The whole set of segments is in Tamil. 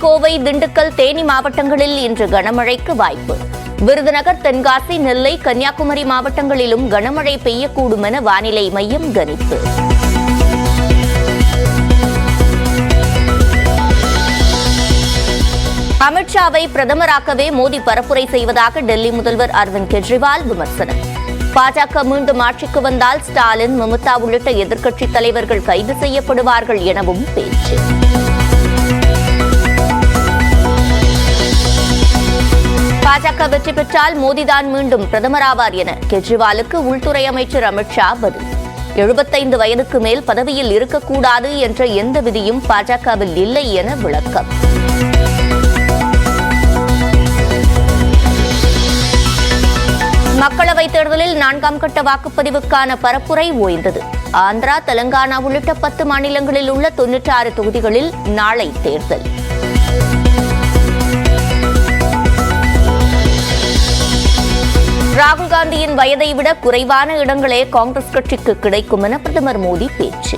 கோவை திண்டுக்கல் தேனி மாவட்டங்களில் இன்று கனமழைக்கு வாய்ப்பு. விருதுநகர் தென்காசி நெல்லை கன்னியாகுமரி மாவட்டங்களிலும் கனமழை பெய்யக்கூடும் என வானிலை மையம் கணிப்பு. அமித்ஷாவை பிரதமராக்கவே மோடி பரப்புரை செய்வதாக டெல்லி முதல்வர் அரவிந்த் கெஜ்ரிவால் விமர்சனம். பாஜக மீண்டும் ஆட்சிக்கு வந்தால் ஸ்டாலின் மம்தா உள்ளிட்ட எதிர்க்கட்சித் தலைவர்கள் கைது செய்யப்படுவார்கள் எனவும் பேச்சு. பாஜக வெற்றி பெற்றால் மோடிதான் மீண்டும் பிரதமராவார் என கெஜ்ரிவாலுக்கு உள்துறை அமைச்சர் அமித்ஷா பதில். எழுபத்தைந்து வயதுக்கு மேல் பதவியில் இருக்கக்கூடாது என்ற எந்த விதியும் பாஜகவில் இல்லை என விளக்கம். மக்களவைத் தேர்தலில் நான்காம் கட்ட வாக்குப்பதிவுக்கான பரப்புரை ஓய்ந்தது. ஆந்திரா தெலங்கானா உள்ளிட்ட பத்து மாநிலங்களில் உள்ள தொன்னூற்றி ஆறு தொகுதிகளில் நாளை தேர்தல். ராகுல் காந்தியின் வயதை விட குறைவான இடங்களே காங்கிரஸ் கட்சிக்கு கிடைக்கும் என பிரதமர் மோடி பேச்சு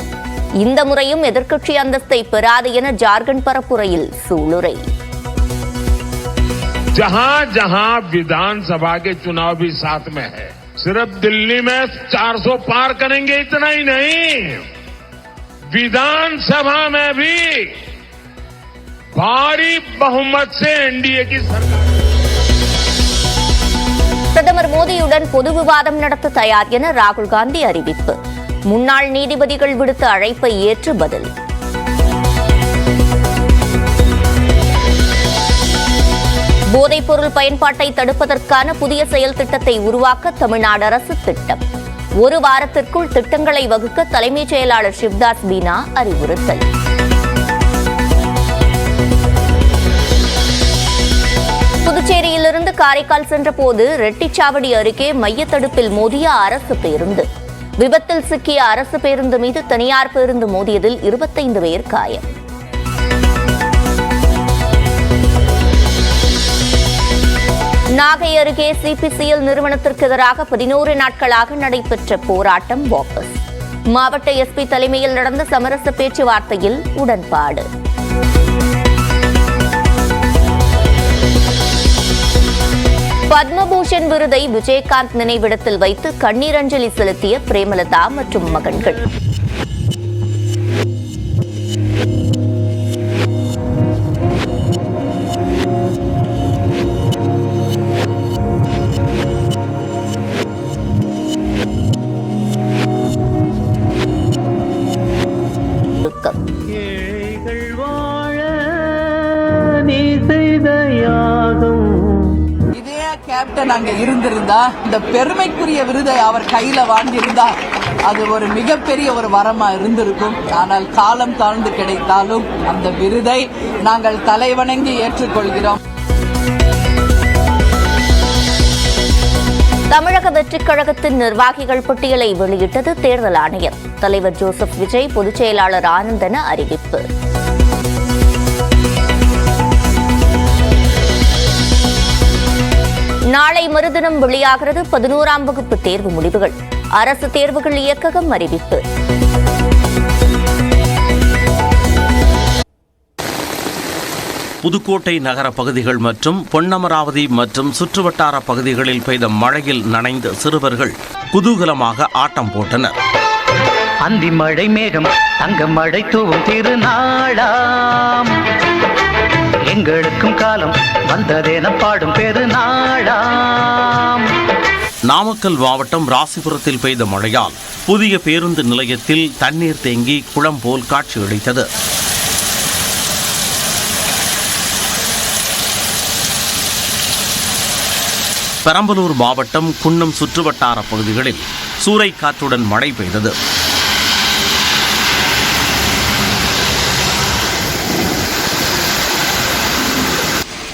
இந்த முறையும் எதிர்க்கட்சி அந்தஸ்தை பெறாது என ஜார்க்கண்ட் பரப்புரையில் சூளுரை जहां जहां विधानसभा के चुनाव भी साथ में है सिर्फ दिल्ली में 400 पार करेंगे इतना ही नहीं विधानसभा में भी भारी बहुमत से एनडीए की सरकार பிரதமர் மோடியுடன் பொது விவாதம் நடத்த தயார் என ராகுல் காந்தி அறிவிப்பு. முன்னாள் நீதிபதிகள் விடுத்த அழைப்பை ஏற்று பதில். போதைப்பொருள் பயன்பாட்டை தடுப்பதற்கான புதிய செயல் திட்டத்தை உருவாக்க தமிழ்நாடு அரசு திட்டம். ஒரு வாரத்திற்குள் திட்டங்களை வகுக்க தலைமைச் செயலாளர் சிவ்தாஸ் பீனா அறிவுறுத்தல். காரைக்கால் சென்றபோது ரெட்டிச்சாவடி அருகே மையத்தடுப்பில் மோதிய அரசு பேருந்து. விபத்தில் சிக்கிய அரசு பேருந்து மீது தனியார் பேருந்து மோதியதில் இருபத்தைந்து பேர் காயம். நாகை அருகே சிபிசிஎல் நிறுவனத்திற்கு எதிராக பதினோரு நாட்களாக நடைபெற்ற போராட்டம் வாபஸ். மாவட்ட எஸ்பி தலைமையில் நடந்த சமரச பேச்சுவார்த்தையில் உடன்பாடு. பத்மபூஷன் விருதை விஜயகாந்த் நினைவிடத்தில் வைத்து கண்ணீரஞ்சலி செலுத்திய பிரேமலதா மற்றும் மகன்கள். கேப்டன் அங்க இருந்திருந்தா இந்த பெருமைக்குரிய விருதை அவர் கையில வாங்கியிருந்தா அது ஒரு மிகப்பெரிய ஒரு வரமா இருந்திருக்கும். ஆனால் காலம் தாழ்ந்து கிடைத்தாலும் அந்த விருதை நாங்கள் தலைவணங்கி ஏற்றுக்கொள்கிறோம். தமிழக வெற்றிக் கழகத்தின் நிர்வாகிகள் பட்டியலை வெளியிட்டது தேர்தல் ஆணையம். தலைவர் ஜோசப் விஜய் பொதுச் செயலாளர் ஆனந்தன அறிவிப்பு. மறுதினம் வெளியாகிறது பதினோராம் வகுப்பு தேர்வு முடிவுகள். அரசு தேர்வுகள் இயக்ககம் அறிவிப்பு. புதுக்கோட்டை நகர பகுதிகள் மற்றும் பொன்னமராவதி மற்றும் சுற்றுவட்டார பகுதிகளில் பெய்த மழையில் நனைந்த சிறுவர்கள் குதூகலமாக ஆட்டம் போட்டனர். அந்தி மழை மேகம் தங்க மழை தூவும் திருநாளாம். எங்களுக்கும் காலம் வந்ததேன பாடும் பெருநாளாம். நாமக்கல் மாவட்டம் ராசிபுரத்தில் பெய்த மழையால் புதிய பேருந்து நிலையத்தில் தண்ணீர் தேங்கி குளம் போல் காட்சியளித்தது பெரம்பலூர் மாவட்டம் குன்னம் சுற்றுவட்டார பகுதிகளில் சூறைக்காற்றுடன் மழை பெய்தது.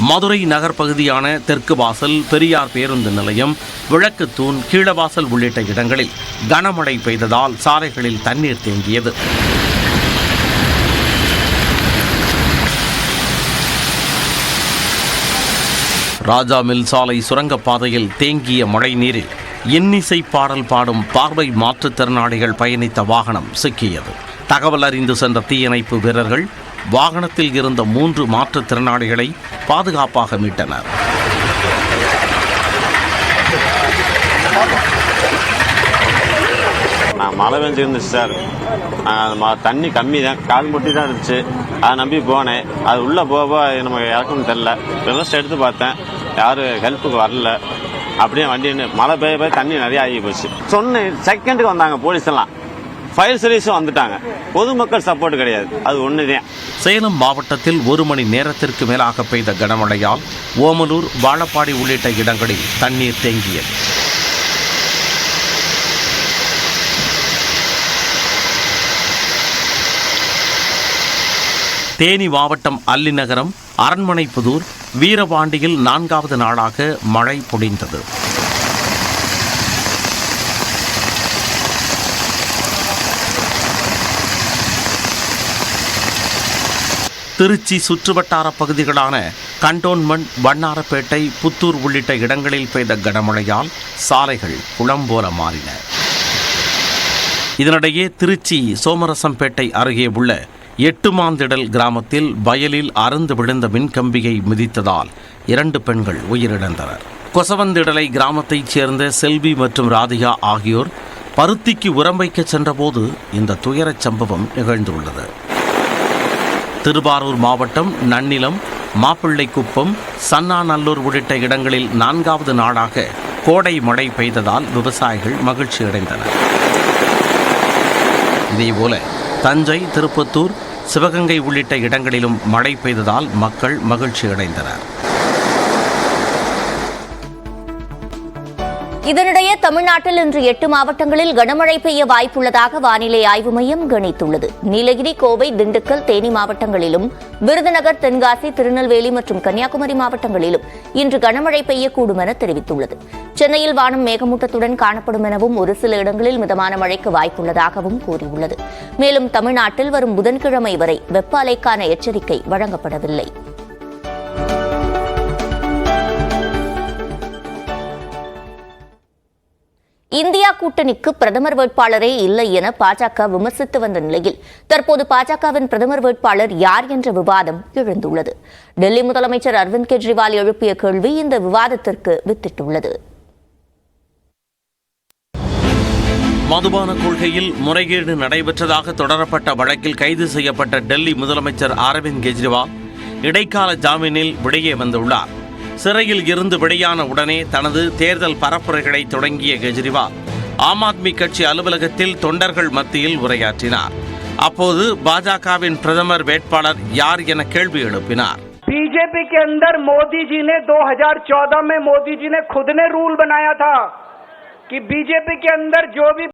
மதுரை நகர் பகுதியான தெற்கு வாசல் பெரியார் பேருந்து நிலையம் விளக்கு தூண் கீழவாசல் உள்ளிட்ட இடங்களில் கனமழை பெய்ததால் சாலைகளில் தண்ணீர் தேங்கியது. ராஜா மில் சாலை சுரங்கப்பாதையில் தேங்கிய மழை நீரில் இன்னிசை பாடல் பாடும் பார்வை மாற்றுத்திறனாளிகள் பயணித்த வாகனம் சிக்கியது. தகவல் அறிந்து சென்ற தீயணைப்பு வீரர்கள் வாகனத்தில் இருந்த மூன்று மாற்றுத்திறனாளிகளை பாதுகாப்பாக மீட்டனர். நான் மழை பெஞ்சிருந்துச்சு சார். அது ம- தண்ணி கம்மி தான். கால் முட்டி தான் இருந்துச்சு. அதை நம்பி போனேன். அது உள்ளே போக போக நமக்கு இறக்கணும் தெரில ரெவஸ்ட் எடுத்து பார்த்தேன். யாரும் ஹெல்ப்புக்கு வரல. அப்படியே வண்டி மழை பெய்ய போய் தண்ணி நிறைய ஆகி போச்சு. சொன்னேன். செகண்டுக்கு வந்தாங்க போலீஸ் எல்லாம். ஃபயர் சர்வீஸும் வந்துட்டாங்க. பொதுமக்கள் சப்போர்ட் கிடையாது. அது ஒன்று தான் சேலம் மாவட்டத்தில் ஒரு மணி நேரத்திற்கு மேலாக பெய்த கனமழையால் ஓமலூர் வாழப்பாடி உள்ளிட்ட இடங்களில் தண்ணீர் தேங்கியது. தேனி மாவட்டம் அல்லிநகரம் அரண்மனைப்புதூர் வீரபாண்டியில் நான்காவது நாளாக மழை பொழிந்தது. திருச்சி சுற்றுவட்டார பகுதிகளான கண்டோன்மெண்ட் வண்ணாரப்பேட்டை புத்தூர் உள்ளிட்ட இடங்களில் பெய்த கனமழையால் சாலைகள் குளம் போல மாறின. இதனிடையே திருச்சி சோமரசம்பேட்டை அருகே உள்ள எட்டுமாந்திடல் கிராமத்தில் வயலில் அறுந்து விழுந்த மின்கம்பியை மிதித்ததால் இரண்டு பெண்கள் உயிரிழந்தனர். கொசவந்திடலை கிராமத்தைச் சேர்ந்த செல்வி மற்றும் ராதிகா ஆகியோர் பருத்திக்கு உரம் வைக்கச் சென்றபோது இந்த துயரச் சம்பவம் நிகழ்ந்துள்ளது. திருவாரூர் மாவட்டம் நன்னிலம் மாப்பிள்ளைக்குப்பம் சன்னாநல்லூர் உள்ளிட்ட இடங்களில் நான்காவது நாளாக கோடை மழை பெய்ததால் விவசாயிகள் மகிழ்ச்சி அடைந்தனர். இதேபோல தஞ்சை திருப்பத்தூர் சிவகங்கை உள்ளிட்ட இடங்களிலும் மழை பெய்ததால் மக்கள் மகிழ்ச்சி அடைந்தனர். இதனிடையே தமிழ்நாட்டில் இன்று எட்டு மாவட்டங்களில் கனமழை பெய்ய வாய்ப்புள்ளதாக வானிலை ஆய்வு மையம் கணித்துள்ளது. நீலகிரி கோவை திண்டுக்கல் தேனி மாவட்டங்களிலும் விருதுநகர் தென்காசி திருநெல்வேலி மற்றும் கன்னியாகுமரி மாவட்டங்களிலும் இன்று கனமழை பெய்யக்கூடும் என தெரிவித்துள்ளது. சென்னையில் வானம் மேகமூட்டத்துடன் காணப்படும் எனவும் ஒரு சில இடங்களில் மிதமான மழைக்கு வாய்ப்புள்ளதாகவும் கூறியுள்ளது. மேலும் தமிழ்நாட்டில் வரும் புதன்கிழமை வரை வெப்ப அலைக்கான எச்சரிக்கை வழங்கப்படவில்லை. இந்தியா கூட்டணிக்கு பிரதமர் வேட்பாளரே இல்லை என பாஜக விமர்சித்து வந்த நிலையில் தற்போது பாஜகவின் பிரதமர் வேட்பாளர் யார் என்ற விவாதம் எழுந்துள்ளது. டெல்லி முதலமைச்சர் அரவிந்த் கெஜ்ரிவால் எழுப்பிய கேள்வி இந்த விவாதத்திற்கு வித்திட்டுள்ளது. மதுபான கொள்கையில் முறைகேடு நடைபெற்றதாக தொடரப்பட்ட வழக்கில் கைது செய்யப்பட்ட டெல்லி முதலமைச்சர் அரவிந்த் கெஜ்ரிவால் இடைக்கால ஜாமீனில் வெளியே வந்துள்ளார். சிறையில் இருந்து வெளியான உடனே தனது தேர்தல் பரப்புரைகளை தொடங்கிய கெஜ்ரிவால் ஆம் ஆத்மி கட்சி அலுவலகத்தில் தொண்டர்கள் மத்தியில் உரையாற்றினார் அப்போது பாஜகவின் பிரதமர் வேட்பாளர் யார் என கேள்வி எழுப்பினார் बीजेपी के अंदर मोदी जी ने 2014 में मोदी जी ने खुद ने रूल बनाया था कि बीजेपी के अंदर जो भी